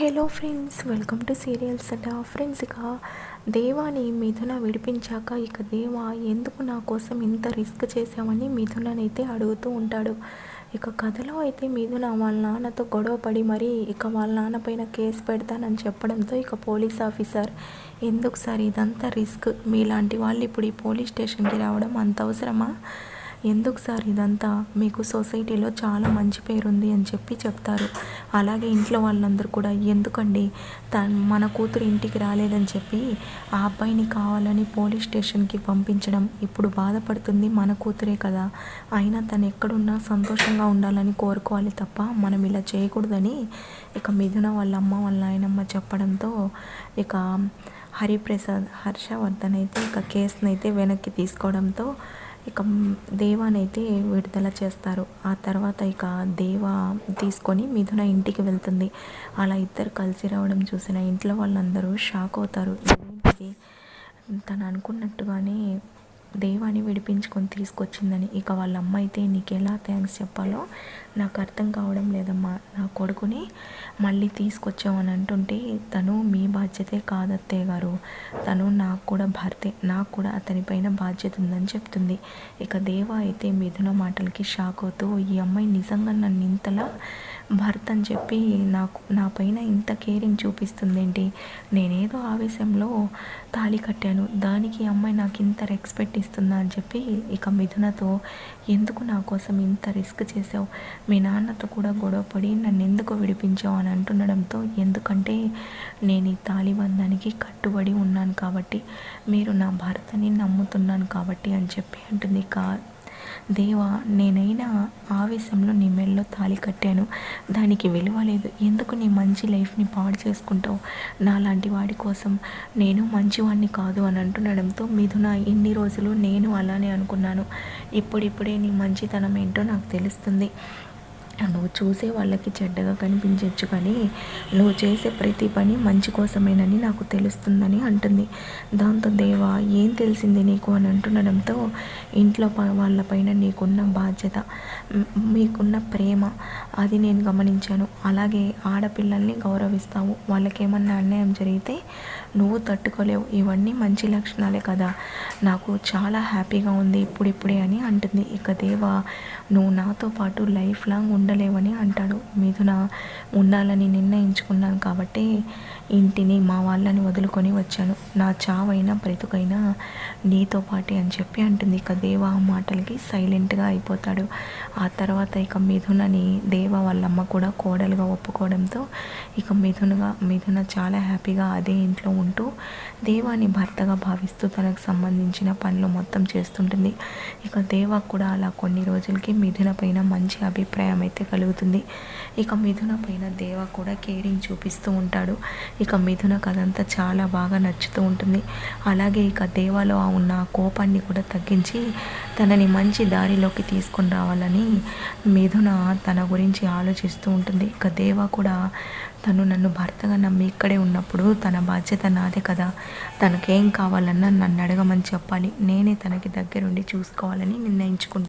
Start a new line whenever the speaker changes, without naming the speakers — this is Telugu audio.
Hello friends welcome to serials అట ఫ్రెండ్స్ ఇక దేవాని మిథున విడిపించాక ఇక దేవా ఎందుకు నా కోసం ఇంత రిస్క్ చేసామని మిథుననైతే అడుగుతూ ఉంటాడు. ఇక కథలో అయితే మిథున వాళ్ళ నాన్నతో గొడవ పడి మరీ ఇక వాళ్ళ నాన్న పైన కేసు పెడతానని చెప్పడంతో ఇక పోలీస్ ఆఫీసర్ ఎందుకు సార్ ఇదంతా రిస్క్ మీలాంటి వాళ్ళు ఇప్పుడు ఈ పోలీస్ స్టేషన్కి రావడం అంత అవసరమా? ఎందుకు సార్ ఇదంతా? మీకు సొసైటీలో చాలా మంచి పేరుంది అని చెప్పి చెప్తారు. అలాగే ఇంట్లో వాళ్ళందరూ కూడా ఎందుకండి త మన కూతురు ఇంటికి రాలేదని చెప్పి ఆ అబ్బాయిని కావాలని పోలీస్ స్టేషన్కి పంపించడం ఇప్పుడు బాధపడుతుంది మన కూతురే కదా. అయినా తను ఎక్కడున్నా సంతోషంగా ఉండాలని కోరుకోవాలి తప్ప మనం ఇలా చేయకూడదని ఇక మిథున వాళ్ళ అమ్మ వాళ్ళ నాయనమ్మ చెప్పడంతో ఇక హరిప్రసాద్ హర్షవర్ధన్ అయితే ఇక కేసునైతే అయితే వెనక్కి తీసుకోవడంతో ఇక దేవానైతే విడుదల చేస్తారు. ఆ తర్వాత ఇక దేవ తీసుకొని మిథున ఇంటికి వెళ్తుంది. అలా ఇద్దరు కలిసి రావడం చూసిన ఇంట్లో వాళ్ళందరూ షాక్ అవుతారు. ఏంటిది తను అనుకున్నట్టుగానే దేవాన్ని విడిపించుకొని తీసుకొచ్చిందని. ఇక వాళ్ళ అమ్మ అయితే నీకెలా థ్యాంక్స్ చెప్పాలో నాకు అర్థం కావడం లేదమ్మా. నా కొడుకుని మళ్ళీ తీసుకొచ్చామని అంటుంటే తను మీ బాధ్యతే కాదత్తయ్య గారు. తను నాకు కూడా భర్తే నాకు కూడా అతనిపైన బాధ్యత ఉందని చెప్తుంది. ఇక దేవ అయితే మిథున మాటలకి షాక్ అవుతూ ఈ అమ్మాయి నిజంగా నన్ను ఇంతలా భర్త అని చెప్పి నాకు నా పైన ఇంత కేరింగ్ చూపిస్తుంది ఏంటి నేనేదో ఆవేశంలో తాళి కట్టాను. దానికి అమ్మాయి నాకు ఇంత రెస్పెక్ట్ ఇస్తుందా అని చెప్పి ఇక మిథునతో ఎందుకు నా కోసం ఇంత రిస్క్ చేసావు మీ నాన్నతో కూడా గొడవపడి నన్ను ఎందుకు విడిపించావు? అని అంటుండడంతో ఎందుకంటే నేను ఈ తాలిబంధానికి కట్టుబడి ఉన్నాను కాబట్టి మీరు నా భర్తని నమ్ముతున్నాను కాబట్టి అని చెప్పి అంటుంది కా దేవా నేనైనా ఆవేశంలో నీ మెల్లో తాళి కట్టాను. దానికి విలువ లేదు. ఎందుకు నీ మంచి లైఫ్ని పాడు చేసుకుంటావు? నాలాంటి వాడి కోసం నేను మంచివాడిని కాదు అని అంటుండడంతో మిథున ఇన్ని రోజులు నేను అలానే అనుకున్నాను. ఇప్పుడిప్పుడే నీ మంచితనం ఏంటో నాకు తెలుస్తుంది. నువ్వు చూసే వాళ్ళకి చెడ్డగా కనిపించవచ్చు కానీ నువ్వు చేసే ప్రతి పని మంచి కోసమేనని నాకు తెలుస్తుందని అంటుంది. దాంతో దేవా ఏం తెలిసింది నీకు అని అంటుండడంతో ఇంట్లో వాళ్ళపైన నీకున్న బాధ్యత మీకున్న ప్రేమ అది నేను గమనించాను. అలాగే ఆడపిల్లల్ని గౌరవిస్తావు. వాళ్ళకేమన్నా అన్యాయం జరిగితే నువ్వు తట్టుకోలేవు. ఇవన్నీ మంచి లక్షణాలే కదా. నాకు చాలా హ్యాపీగా ఉంది ఇప్పుడిప్పుడే అని అంటుంది. ఇక దేవా నువ్వు నాతో పాటు లైఫ్ లాంగ్ ఉండలేవని అంటాడు. మిథున ఉండాలని నిర్ణయించుకున్నాను కాబట్టి ఇంటిని మా వాళ్ళని వదులుకొని వచ్చాను. నా చావైనా బ్రతుకైనా నీతో పాటే అని చెప్పి అంటుంది. ఇక దేవ ఆ మాటలకి సైలెంట్గా అయిపోతాడు. ఆ తర్వాత ఇక మిథునని దేవ వాళ్ళమ్మ కూడా కోడలుగా ఒప్పుకోవడంతో ఇక మిథునగా మిథున చాలా హ్యాపీగా అదే ఇంట్లో ఉంటూ దేవాని భర్తగా భావిస్తూ తనకు సంబంధించిన పనులు మొత్తం చేస్తుంటుంది. ఇక దేవ కూడా అలా కొన్ని రోజులకి మిథున పైన మంచి అభిప్రాయం అయితే అయితే కలుగుతుంది. ఇక మిథున పైన దేవ కూడా కేరింగ్ చూపిస్తూ ఉంటాడు. ఇక మిథున కథంతా చాలా బాగా నచ్చుతూ ఉంటుంది. అలాగే ఇక దేవాలో ఉన్న కోపాన్ని కూడా తగ్గించి తనని మంచి దారిలోకి తీసుకొని రావాలని మిథున తన గురించి ఆలోచిస్తూ ఉంటుంది. ఇక దేవ కూడా తను నన్ను భర్తగా నమ్మి ఇక్కడే ఉన్నప్పుడు తన బాధ్యత నాదే కదా. తనకేం కావాలన్నా నన్ను అడగమని చెప్పాలి. నేనే తనకి దగ్గరుండి చూసుకోవాలని నిర్ణయించుకుంటాను